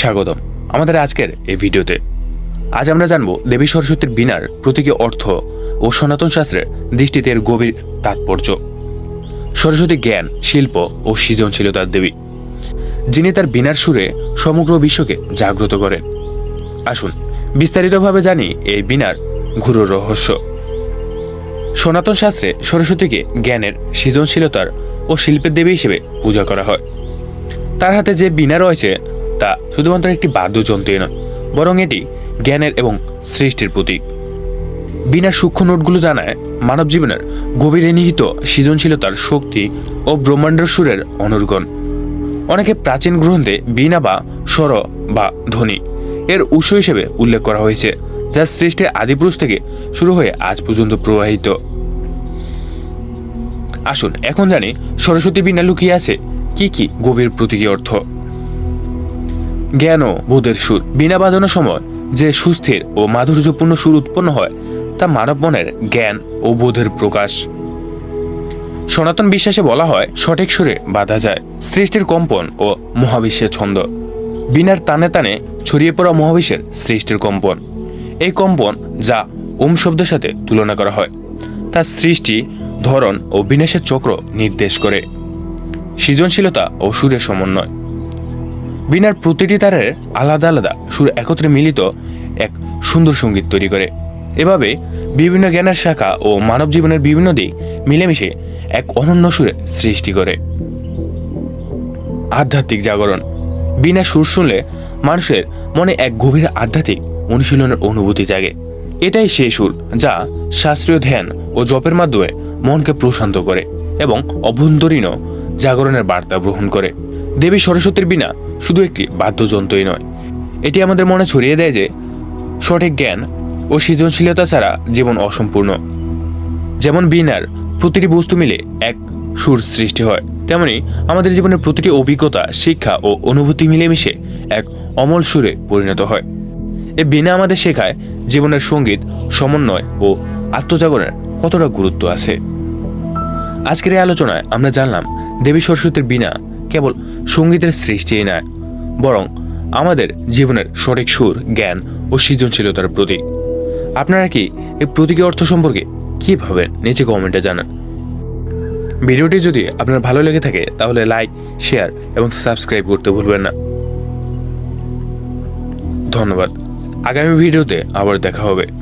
স্বাগতম আমাদের আজকের এই ভিডিওতে। আজ আমরা জানব দেবী সরস্বতীর বিনার প্রতীকী অর্থ ও সনাতন শাস্ত্রের দৃষ্টিতে এর গভীর তাৎপর্য। সরস্বতী জ্ঞান, শিল্প ও সৃজনশীলতার দেবী, যিনি তার বিনার সুরে সমগ্র বিশ্বকে জাগ্রত করেন। আসুন বিস্তারিতভাবে জানি এই বিনার গুরুর রহস্য। সনাতন শাস্ত্রে সরস্বতীকে জ্ঞানের সৃজনশীলতার ও শিল্পের দেবী হিসেবে পূজা করা হয়। তার হাতে যে বীণা রয়েছে তা শুধুমাত্র একটি বাদ্যযন্ত্রই নয়, বরং এটি জ্ঞানের এবং সৃষ্টির প্রতীক। বীণার সূক্ষ্ম নোটগুলো জানায় মানব জীবনের গভীরে নিহিত সৃজনশীলতার শক্তি ও ব্রহ্মাণ্ডের সুরের অনর্গণ। অনেকে প্রাচীন গ্রন্থে বীণা বা স্বর বা ধ্বনি এর উৎস হিসেবে উল্লেখ করা হয়েছে, যা সৃষ্টির আদিপুরুষ থেকে শুরু হয়ে আজ পর্যন্ত প্রবাহিত। আসুন, এখন জানি সরস্বতী বীণা লুকিয়ে আছে কি কি গভীর প্রতীকী অর্থ। জ্ঞান ও বোধের সুর। বীণা বাজানোর সময় যে সুস্থির ও মাধুর্যপূর্ণ সুর উৎপন্ন হয়, তা মানব মনের জ্ঞান ও বোধের প্রকাশ। সনাতন বিশ্বাসে বলা হয়, সঠিক সুরে বাধা যায়। সৃষ্টির কম্পন ও মহাবিশ্বের ছন্দ। বিনার তানে তানে ছড়িয়ে পড়া মহাবিশ্বের সৃষ্টির কম্পন। এই কম্পন যা ওম শব্দের সাথে তুলনা করা হয়। তার সৃষ্টি, ধরন ও বিনাশের চক্র নির্দেশ করে। সৃজনশীলতা ও সুরের সমন্বয়। বিনার প্রতিটি তারের আলাদা আলাদা সুর একত্রে মিলিত এক সুন্দর সংগীত তৈরি করে। এভাবে বিভিন্ন জ্ঞানের শাখা ও মানব জীবনের বিভিন্ন দিক মিলেমিশে এক অনন্য সুরে সৃষ্টি করে। আধ্যাত্মিক জাগরণ। বিনা সুর শুনলে মানুষের মনে এক গভীর আধ্যাত্মিক অনুশীলনের অনুভূতি জাগে। এটাই সেই সুর যা শাস্ত্রীয় ধ্যান ও জপের মাধ্যমে মনকে প্রশান্ত করে এবং অভ্যন্তরীণ জাগরণের বার্তা গ্রহণ করে। দেবী সরস্বতীর বিনা শুধু একটি বাদ্যযন্ত্রই নয়। এটি আমাদের মনে ছড়িয়ে দেয় যে, সঠিক জ্ঞান ও সৃজনশীলতা ছাড়া জীবন অসম্পূর্ণ। যেমন বিনার, প্রতিটি বস্তু মিলে এক সুর সৃষ্টি হয়, তেমনি আমাদের জীবনের প্রতিটি অভিজ্ঞতা, শিক্ষা ও অনুভূতি মিলেমিশে এক অমল সুরে পরিণত হয়। এ বীণা আমাদের শেখায় জীবনের সংগীত, সমন্বয় ও আত্মজাগরণের কতটা গুরুত্ব আছে। আজকের এই আলোচনায় আমরা জানলাম, দেবী সরস্বতীর বীণা কেবল সঙ্গীতের সৃষ্টিই নয়, বরং আমাদের জীবনের সঠিক সুর, জ্ঞান ও সৃজনশীলতার প্রতীক। আপনারা কি এই প্রতীকী অর্থ সম্পর্কে কি ভাবেন? নিচে কমেন্টে জানান। ভিডিওটি যদি আপনার ভালো লেগে থাকে, তাহলে লাইক শেয়ার এবং সাবস্ক্রাইব করতে ভুলবেন না। ধন্যবাদ। আগামী ভিডিওতে আবার দেখা হবে।